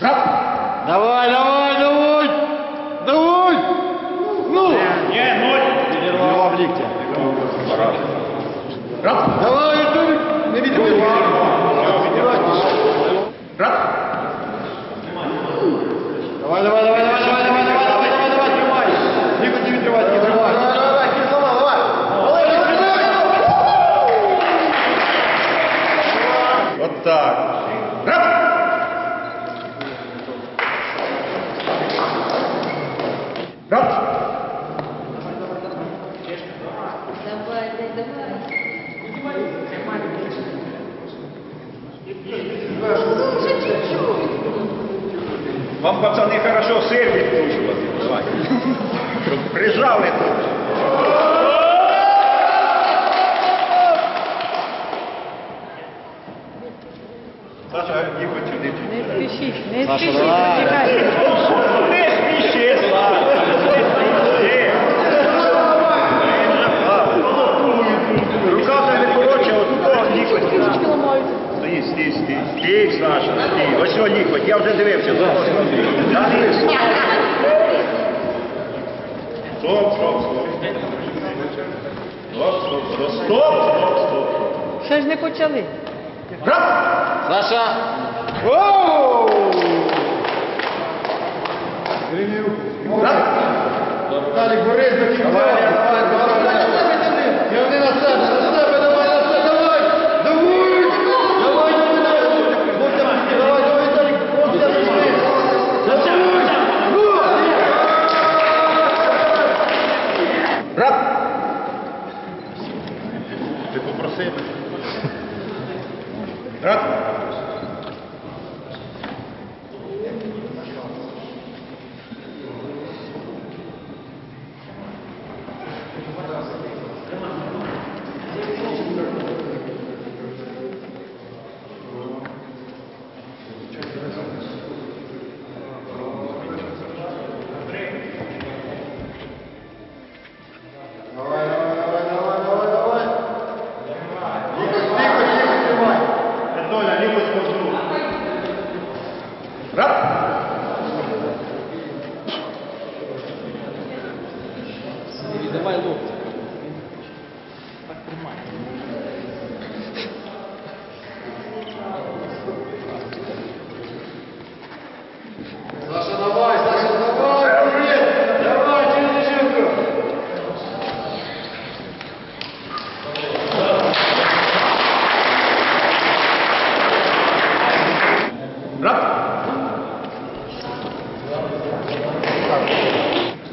¡Rap! ¡Bravo, bravo! Да? Давай, давай, давай. Ну, уже чуть-чуть. Вам, пацаны, хорошо сервис душу вас Прижали тут. Саша, не спеши, не спеши, не спеши. Не спеши, Саша. Саша, стій. Ось його лікоть, я вже дивився. Дивись. Стоп, стоп, стоп. Стоп, стоп, стоп, стоп, стоп, стоп. Ще ж не почали. Саша! Оу! Ти попросив. Раб!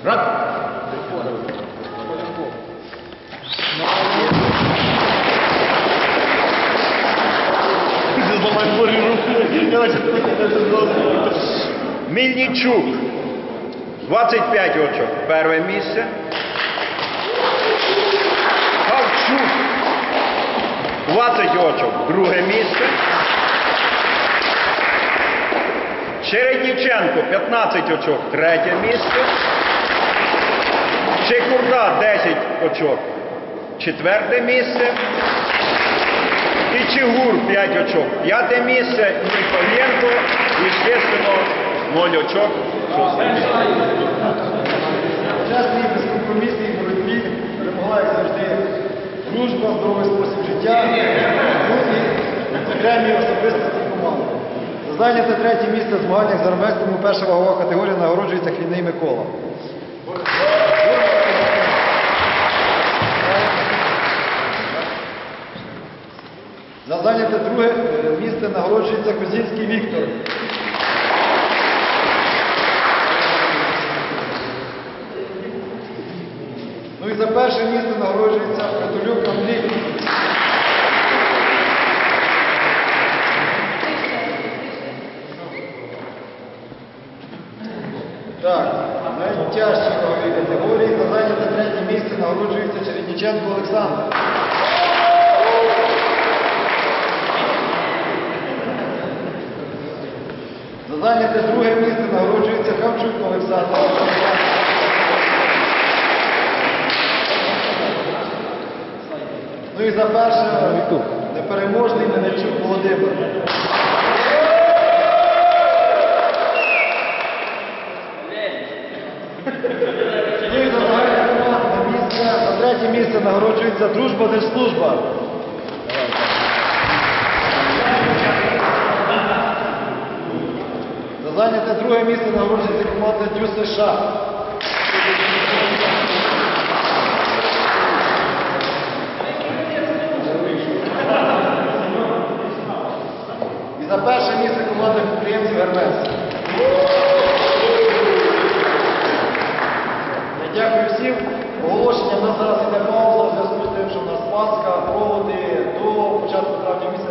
Run! Мільничук. 25 очок. Перше місце. Хавчук. 20 очок. Друге місце. Чередніченко 15 очок, третє місце. Чекурда 10 очок, четверте місце. І Чигур 5 очок, п'яте місце. І Ніколенко, естественно, 0 очок. шосте місце. В безкомпромісній боротьбі перемогла, завжди, дружба, здоровий спосіб життя, окремі особистості команди. За зайняте третє місце в змаганнях з армейському перша вагова категорія нагороджується Хлійний Микола. За зайняте друге е, місце нагороджується Козінський Віктор. Ну і за перше місце нагороджується Католюк Андрій. Так, найтяжчі вагові категорії за зайняте третє місце нагороджується Чередніченко Олександр. Зайняте друге місце нагороджується Хавчук Олександр. Ну і за перше непереможний Менельчук Володимир. Ну і за третє місце нагороджується дружба держслужба. Зайняте друге місце нагороджується команда Дю США. І за перше місце команда підприємців Гермес. Я дякую всім. Оголошення в нас зараз іде пауза в зв'язку з тим, що в нас Пасха, проводи до початку травня місяця,